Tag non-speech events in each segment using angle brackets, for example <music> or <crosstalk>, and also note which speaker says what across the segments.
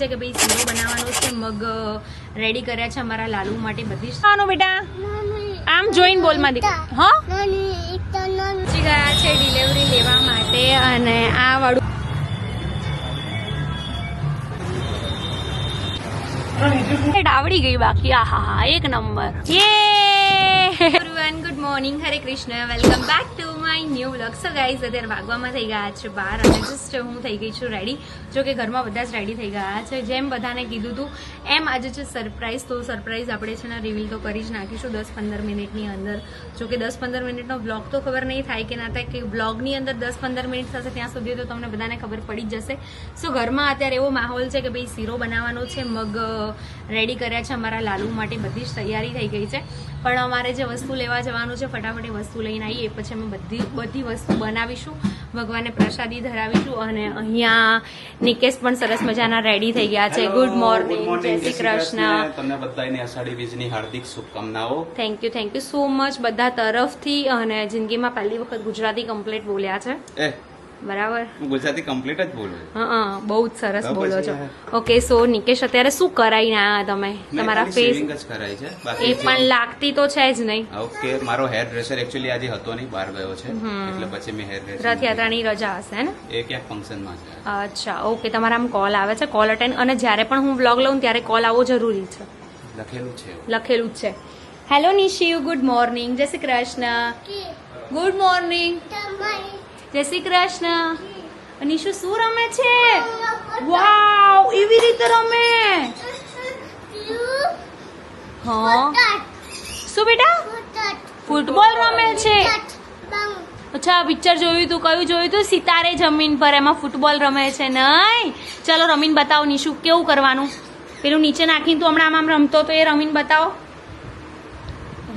Speaker 1: છે કે ભાઈ સીરો બનાવવાનો છે, મગ રેડી કર્યા છે અમારા લાલુ માટે બધી ખાવાનું બેટા? આમ જોઈન બોલમાં દીક હા? પહોંચી ગયા છે ડિલિવરી લેવા માટે અને આ વાળું આવડી ગઈ બાકી. આ એક નંબર. યે morning Hare Krishna welcome back to my new vlog so guys અત્યારે ભાગવામાં થઈ ગયા છે બહાર અને જસ્ટ હું થઈ ગઈ છું રેડી જો કે ઘરમાં બધા જ રેડી થઈ ગયા છે. જેમ બધાને કીધું હતું એમ આજે છે સરપ્રાઈઝ તો સરપ્રાઈઝ આપણે છે ને રિવીલ તો કરી જ નાખીશું દસ પંદર મિનિટની અંદર. જો કે દસ પંદર મિનિટનો બ્લોગ તો ખબર નહીં થાય કે ના થાય, કે બ્લોગની અંદર દસ પંદર મિનિટ થશે ત્યાં સુધી તો તમને બધાને ખબર પડી જ જશે. સો ઘરમાં અત્યારે એવો માહોલ છે કે ભાઈ શીરો બનાવવાનો છે, મગ રેડી કર્યા છે અમારા લાલુ માટે બધી જ તૈયારી થઈ ગઈ છે. પણ અમારે જે વસ્તુ લેવા જવાનું છે ફટાફટ એ વસ્તુ લઈને આવીએ. પછી અમે બધી બધી વસ્તુ બનાવીશું. ભગવાનને પ્રસાદી ધરાવીશું અને અહીંયા નિકેશ પણ સરસ મજાના રેડી થઈ ગયા છે. ગુડ મોર્નિંગ જય શ્રી કૃષ્ણ.
Speaker 2: તમને બધાને અષાઢી બીજની હાર્દિક શુભકામનાઓ.
Speaker 1: Thank you thank you so much બધા તરફથી અને જિંદગીમાં પહેલી વખત ગુજરાતી કમ્પ્લીટ બોલ્યા છે. બરાબર?
Speaker 2: હું ગુજરાતી કમ્પ્લીટ જ બોલું
Speaker 1: હા બહુ જ સરસ બોલો છો. ઓકે સો નિકેશ અત્યારે શું કરાઈને આયા તમે? તમારા ફેસ
Speaker 2: જ કરાય છે.
Speaker 1: એ પણ લાગતી તો છે જ નહીં.
Speaker 2: ઓકે મારો હેર ડ્રેસર એક્ચ્યુઅલી આજે હતો નહીં બહાર ગયો છે.
Speaker 1: હમ.
Speaker 2: એટલે પછી મેં હેર ડ્રેસર
Speaker 1: રથયાત્રાની રજા હશે ને
Speaker 2: એ ક્યાંક ફંક્શનમાં છે.
Speaker 1: અચ્છા ઓકે તમારા આમ કોલ આવે છે કોલ અટેન્ડ અને જ્યારે પણ હું વ્લોગ લઉં ત્યારે કોલ આવવો જરૂરી છે.
Speaker 2: લખેલું છે.
Speaker 1: લખેલું જ છે. હેલો નિશિવ ગુડ મોર્નિંગ જય શ્રી કૃષ્ણ. ગુડ મોર્નિંગ જય શ્રી કૃષ્ણ. નિશુ શું રમે છે? વાવ એવી રીતે રમે. હા. શું બેટા? ફૂટબોલ રમે છે. અચ્છા, પિક્ચર જોયું તું, કયું જોયું તું? સિતારે જમીન પર, એમાં ફૂટબોલ રમે છે નહીં. ચલો, રમીન બતાવો, નિશુ કેવું કરવાનું? પેલું નીચે નાખીને તું હમણાં આમ રમતો તો એ રમીને બતાવો.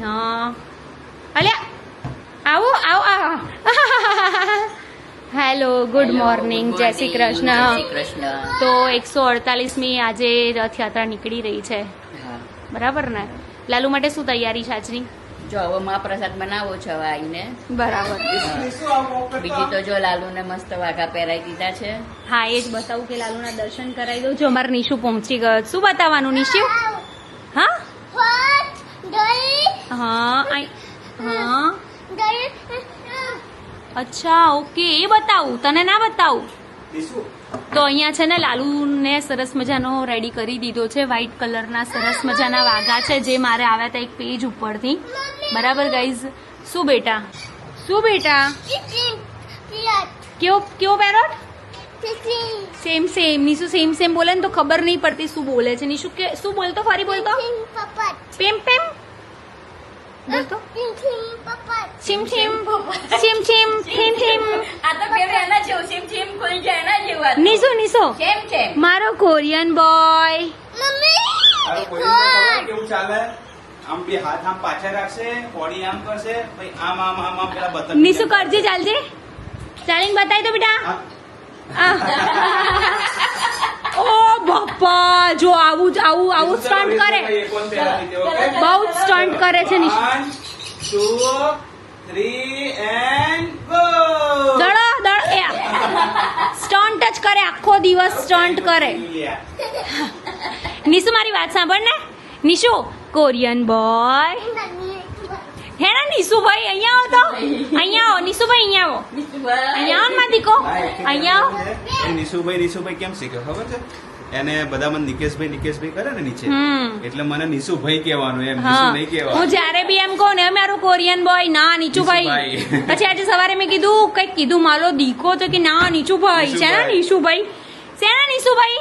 Speaker 1: હા. અલ્યા આવો આવો આ હેલો ગુડ મોર્નિંગ જય શ્રી કૃષ્ણ.
Speaker 3: કૃષ્ણ.
Speaker 1: તો એકસો અડતાલીસમી આજે રથયાત્રા નીકળી રહી છે. બરાબર ને? લાલુ માટે શું તૈયારી છે આજની?
Speaker 3: જો હવે મહાપ્રસાદ બનાવો છો હવે આવીને
Speaker 1: બરાબર.
Speaker 3: બીજી તો જો લાલુને મસ્ત વાઘા પહેરાઈ દીધા છે.
Speaker 1: હા એ જ બતાવું કે લાલુના દર્શન કરાવી દઉં. જો અમારે નિશુ પહોંચી ગયો. શું બતાવવાનું નિશુ? હા? હા આઈ- હા. અચ્છા ઓકે એ બતાવું તને ના બતાવું? તો અહીંયા છે ને લાલુને સરસ મજાનો રેડી કરી દીધો છે વ્હાઈટ કલરના સરસ મજાના વાઘા છે જે મારે આવ્યા હતા એક પેજ ઉપરથી. બરાબર ગાઈઝ શું બેટા? શું બેટા? કેવો કેવો parrot same same Nishu same same બોલે ને તો ખબર નહીં પડતી શું બોલે છે. નીશુ કે શું બોલતો? ફરી બોલતો? પેમ પેમ બોલતો? છીમ છીમ છીમ છીમ છીમ છીમ
Speaker 3: આ તો કેમ એના જેવું છીમ છીમ કોઈ જાય એના જેવું
Speaker 1: નિશો નિશો
Speaker 3: કેમ છે
Speaker 1: મારો કોરિયન બોય.
Speaker 2: મમ્મી કેવું ચાલે? આમ બે હાથ આમ પાછળ રાખશે બોડી આમ કરશે પછી આમ આમ આમ આમ પેલા બતક
Speaker 1: નીશુ કરજે ચાલજે. ચાલીને બતાવી દો બેટા. બાપા જો આવું જ આવું આવું સ્ટન્ટ કરે. બહુ જ સ્ટન્ટ કરે છે સ્ટન્ટ જ કરે આખો દિવસ સ્ટન્ટ કરે. નિશુ મારી વાત સાંભળ ને. Nishu Korean boy. હે ને નિશુભાઈ અહીંયા આવો તો. અહીંયા આવો નિશુભાઈ અહીંયા આવો. અહીંયા આવો માં દીકો અહીંયા આવો.
Speaker 2: નિશુભાઈ નિશુભાઈ કેમ શીખે? ખબર છે? એને બધા મને નિકેશભાઈ નિકેશભાઈ કરે ને નીચે. એટલે મને નિશુભાઈ કહેવાનું એમ નહીં
Speaker 1: હું જ્યારે બી એમ કહું ને મારું કોરિયન બોય ના નીચુભાઈ
Speaker 2: નીચુભાઈ.
Speaker 1: પછી આજે સવારે મેં કીધું કંઈક કીધું મારો દીકો તો કે ના નીચુભાઈ છે ને
Speaker 2: નીચુભાઈ.
Speaker 1: નીશુભાઈ? છે ને નીશુભાઈ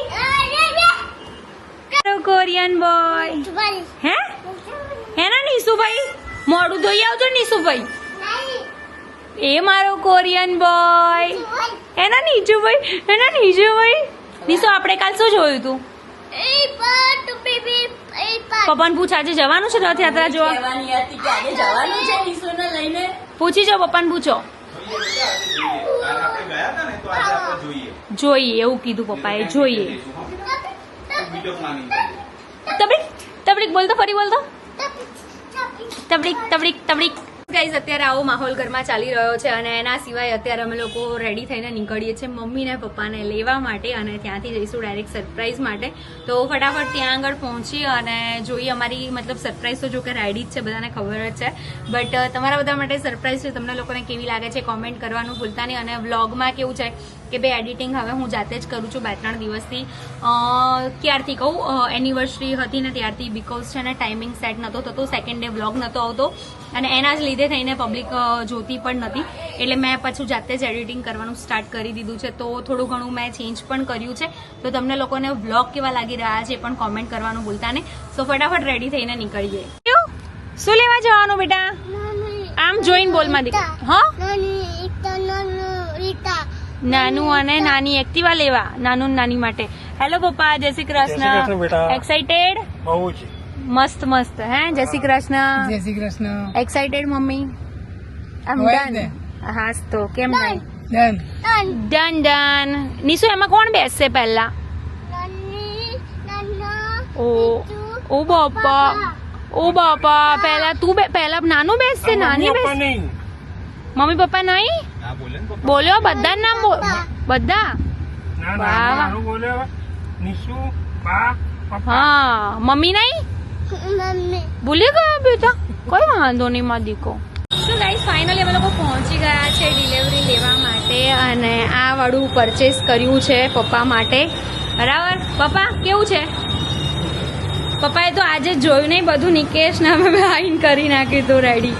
Speaker 1: કોરિયન બોય હે હે? ને નીશુભાઈ? મોડું ધોઈ આવજો નિશુભાઈ. એ મારો કોરિયન બોય એના નીચુભાઈ એના નીચુભાઈ નીશુ આપણે કાલ શું જોયું તું? પપ્પાને પૂછ આજે જવાનું છે રથયાત્રા જોવા?
Speaker 3: કહેવાની હતી કે આજે જવાનું છે નિશુને લઈને?
Speaker 1: પૂછી જો પપ્પાને પૂછો.
Speaker 2: કાલ આપણે ગયા હતા ને તો આજે આપણે જોઈએ.
Speaker 1: જોઈએ એવું કીધું પપ્પાએ જોઈએ તબડીક તબડીક બોલતો ફરી બોલતો તબડીક તબડીક તબડીક ગાઈઝ અત્યારે આવો માહોલ ઘરમાં ચાલી રહ્યો છે અને એના સિવાય અત્યારે અમે લોકો રેડી થઈને નીકળીએ છીએ મમ્મીને પપ્પાને લેવા માટે અને ત્યાંથી જઈશું ડાયરેક્ટ સરપ્રાઈઝ માટે. તો ફટાફટ ત્યાં આગળ પહોંચી અને જોઈએ અમારી, મતલબ સરપ્રાઈઝ તો જો કે રેડી જ છે, બધાને ખબર જ છે. બટ તમારા બધા માટે સરપ્રાઈઝ છે, તમને લોકોને કેવી લાગે છે કોમેન્ટ કરવાનું ભૂલતા નહીં. અને વ્લોગમાં કેવું છે કે બે એડિટિંગ હવે હું જાતે જ કરું છું બે ત્રણ દિવસથી. ક્યારથી કહું? એનિવર્સરી હતી ને ત્યારથી બીકોઝ છે ને ટાઈમિંગ સેટ નહોતો થતો સેકન્ડ ડે વ્લોગ નહોતો આવતો. અને એના જ લીધે થઈને પબ્લિક જોતી પણ નથી. એટલે મેં પાછું જાતે જ એડિટિંગ કરવાનું સ્ટાર્ટ કરી દીધું છે. તો થોડું ઘણું મેં ચેન્જ પણ કર્યું છે. તો તમને લોકોને વ્લોગ કેવા લાગી રહ્યા છે એ પણ કોમેન્ટ કરવાનું ભૂલતા નહીં. તો ફટાફટ રેડી થઈને નીકળીએ. કેવું? શું લેવા જવાનું બેટા? આમ જોઈને બોલમાં હા? નાનું અને નાની એક્ટિવા લેવા. નાનું નાની માટે. હેલો પપ્પા. જય શ્રી
Speaker 4: કૃષ્ણ.
Speaker 1: કૃષ્ણ એક્સાઇટેડ
Speaker 4: બહુ જ.
Speaker 1: મસ્ત મસ્ત હે? જય શ્રી કૃષ્ણ.
Speaker 5: જય શ્રી કૃષ્ણ.
Speaker 1: Excited mummy? આમ ડન હાસ તો કેમ નહીં?
Speaker 5: ડન
Speaker 1: ડન ડન નિશુ એમાં કોણ બેસશે પહેલા? ઓ ઓ બાપા. ઓ બાપા પહેલા તું બે- પહેલા નાનું બેસશે નાની બેસશે મમ્મી પપ્પા નહીં? બોલ્યો બધા નામ બધા? હા મમ્મી નહીં? ભૂલી ગયા બેટા? કોઈ વાંધો નહીં માં દીકો. શું ગાઈસ ફાઇનલી અમે લોકો પહોંચી ગયા છે ડિલિવરી લેવા માટે અને આ વાળું પરચેસ કર્યું છે પપ્પા માટે. બરાબર? પપ્પા કેવું છે? પપ્પાએ તો આજે જોયું નહીં બધું નિકેશ ને અમે આઈન કરી નાખ્યું હતું રેડી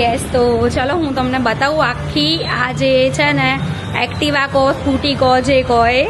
Speaker 1: યસ તો ચલો હું તમને બતાવું આખી આ જે છે ને એક્ટિવા કહો સ્કૂટી કહો જે કહો એ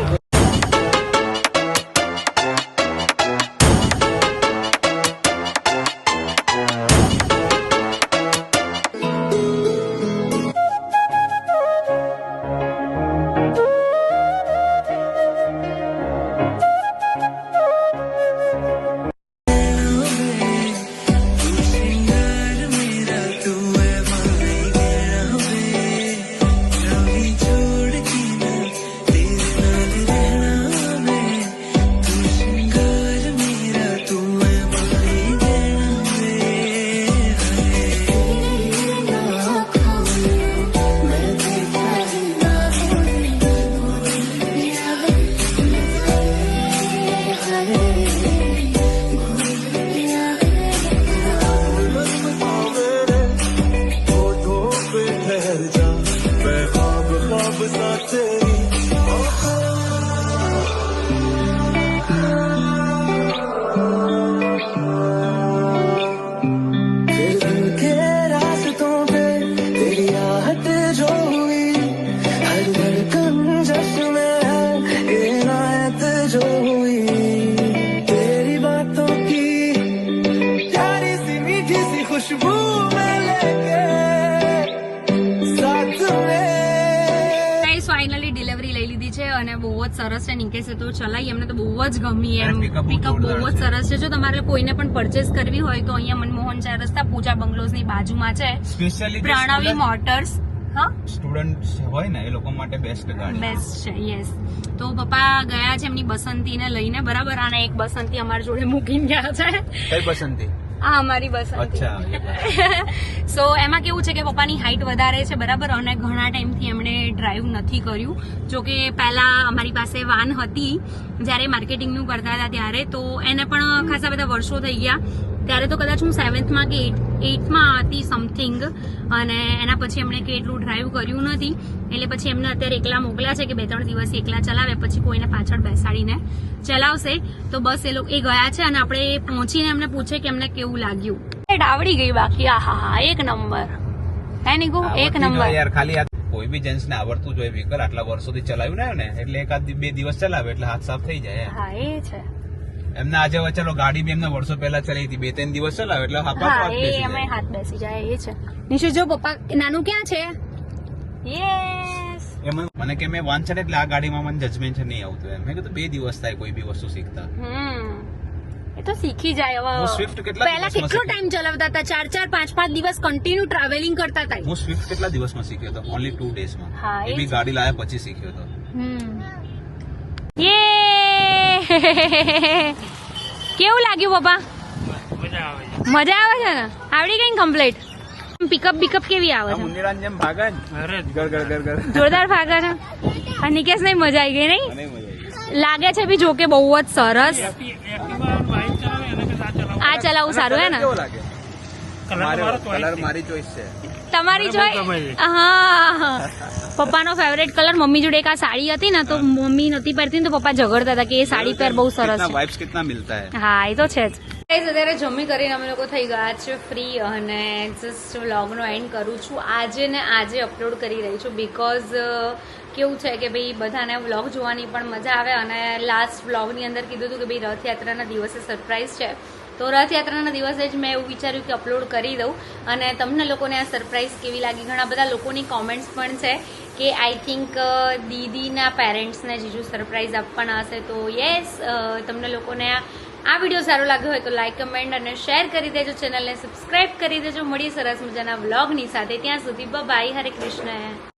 Speaker 1: ગાઈસ ડિલિવરી લઈ લીધી છે અને બહુ જ સરસ છે. નિકેશે તો ચલાવી એમને તો બહુ જ ગમી એમ. પિકઅપ બહુ જ સરસ છે. જો તમારે કોઈને પણ પરચેસ કરવી હોય તો અહીંયા મનમોહન ચાર રસ્તા પૂજા બંગલોઝની બાજુમાં છે. પ્રણવી મોટર્સ હા?
Speaker 2: સ્ટુડન્ટ હોય ને એ લોકો માટે બેસ્ટ ગાડી.
Speaker 1: બેસ્ટ છે યસ તો પપ્પા ગયા છે એમની બસંતીને લઈને બરાબર? અને એક બસંતી અમારી જોડે મૂકીને ગયા છે.
Speaker 2: કઈ પસંદથી
Speaker 1: આ અમારી બસંતી
Speaker 2: અચ્છા
Speaker 1: સો <laughs> એમાં કેવું છે કે પપ્પાની હાઇટ વધારે છે બરાબર? અને ઘણા ટાઈમથી એમણે ડ્રાઈવ નથી કર્યું. જો કે પહેલાં અમારી પાસે વાન હતી. જ્યારે માર્કેટિંગનું કરતા હતા ત્યારે તો એને પણ ખાસા બધા વર્ષો થઈ ગયા. ત્યારે તો કદાચ હું સેવન્થમાં કે એઇટમાં હતી સમથિંગ અને એના પછી એમણે કે એટલું ડ્રાઈવ કર્યું નથી. એટલે પછી એમને અત્યારે એકલા મોકલ્યા છે કે બે ત્રણ દિવસ એકલા ચલાવે પછી કોઈને પાછળ બેસાડીને ચલાવશે. તો બસ એ લોકો એ ગયા છે અને આપણે પહોંચીને એમને પૂછે કે એમને કેવું લાગ્યું. આવડી ગઈ બાકી. આ હા હા એક નંબર. હે નીકુ? એક નંબર.
Speaker 2: યાર ખાલી કોઈ બી જેન્ટ્સ ને આવડતું જોઈએ વ્હીકલ આટલા વર્ષોથી ચલાવ્યું ને એટલે એકાદ બે દિવસ ચલાવે એટલે હાથ સાફ થઈ જાય
Speaker 1: હા એ છે.
Speaker 2: એમને આજે ચલો ગાડી બી એમને વર્ષો પહેલા ચલાવી હતી. બે ત્રણ દિવસ ચલાવે એટલે હાથ
Speaker 1: હા એ
Speaker 2: બેસી
Speaker 1: અમે
Speaker 2: જાય.
Speaker 1: હાથ બેસી જાય એ છે. નિશુ જો પપ્પા નાનું ક્યાં છે? યસ
Speaker 2: એમાં મને કે મેં વાંચ એટલે આ ગાડીમાં મને જજમેન્ટ નહીં આવતું એમ. મેં કીધું બે દિવસ થાય કોઈ બી વસ્તુ શીખતા.
Speaker 1: હમ. એ તો શીખી જાય હવે.
Speaker 2: સ્વિફ્ટ કેટલા
Speaker 1: પહેલા કેટલો ટાઈમ ચલાવતા હતા? ચાર ચાર પાંચ પાંચ દિવસ કન્ટિન્યુ ટ્રાવેલિંગ કરતા હતા
Speaker 2: હું સ્વિફ્ટ કેટલા દિવસમાં શીખ્યો હતો ઓનલી ટુ ડેઝમાં
Speaker 1: હા,
Speaker 2: એ
Speaker 1: એ
Speaker 2: બી ગાડી લાયા પછી શીખ્યો હતો
Speaker 1: હમ. યે <laughs> કેવું લાગ્યું પપ્પા
Speaker 4: મજા આવે છે.
Speaker 1: મજા આવે છે ને? આવડી ગઈ કમ્પ્લીટ પિકઅપ બિકઅપ કેવી આવે છે?
Speaker 2: મુંદીડાની જેમ ભાગે ને
Speaker 4: અરે
Speaker 2: ગર ગર ગર ગર
Speaker 1: જોરદાર ભાગે છે. નિકેશ નહીં મજા આવી ગઈ નહીં? લાગે છે બી જોકે બહુ જ સરસ.
Speaker 4: આ ચલાવવું
Speaker 1: સારું હે ને?
Speaker 4: કલર
Speaker 2: મારી
Speaker 4: ચોઈસ
Speaker 2: છે.
Speaker 1: તમારી જોઈ હા. પપ્પાનો ફેવરેટ કલર મમ્મી જોડે એક આ સાડી હતી ને તો મમ્મી નથી પહેરતી તો પપ્પા ઝઘડતા હતા કે એ સાડી પહેર બહુ સરસ
Speaker 2: વાઇબ્સ કિતના મિલતા હે.
Speaker 1: હા એ તો છે જ. અત્યારે જમી કરીને અમે લોકો થઈ ગયા છે ફ્રી અને જસ્ટ વ્લોગનો એન્ડ કરું છું. આજે ને આજે અપલોડ કરી રહી છું બિકોઝ કેવું છે કે ભાઈ બધાને વ્લોગ જોવાની પણ મજા આવે અને લાસ્ટ વ્લોગની અંદર કીધું હતું કે ભાઈ રથયાત્રાના દિવસે સરપ્રાઈઝ છે. તો રથયાત્રાના દિવસે જ મેં એવું વિચાર્યું કે અપલોડ કરી દઉં. અને તમને લોકોને આ સરપ્રાઈઝ કેવી લાગી? ઘણા બધા લોકોની કોમેન્ટ્સ પણ છે કે આઈ થિંક દીદીના પેરેન્ટ્સને જીજુ સરપ્રાઈઝ આપવાના હશે. તો યસ તમને લોકોને આ આ વીડિયો સારો લાગ્યો હોય તો લાઇક કમેન્ટ અને શેર કરી દેજો. ચેનલને સબસ્ક્રાઇબ કરી દેજો. મળીએ સરસ મજાના વ્લોગની સાથે. ત્યાં સુધી બાય હરે કૃષ્ણ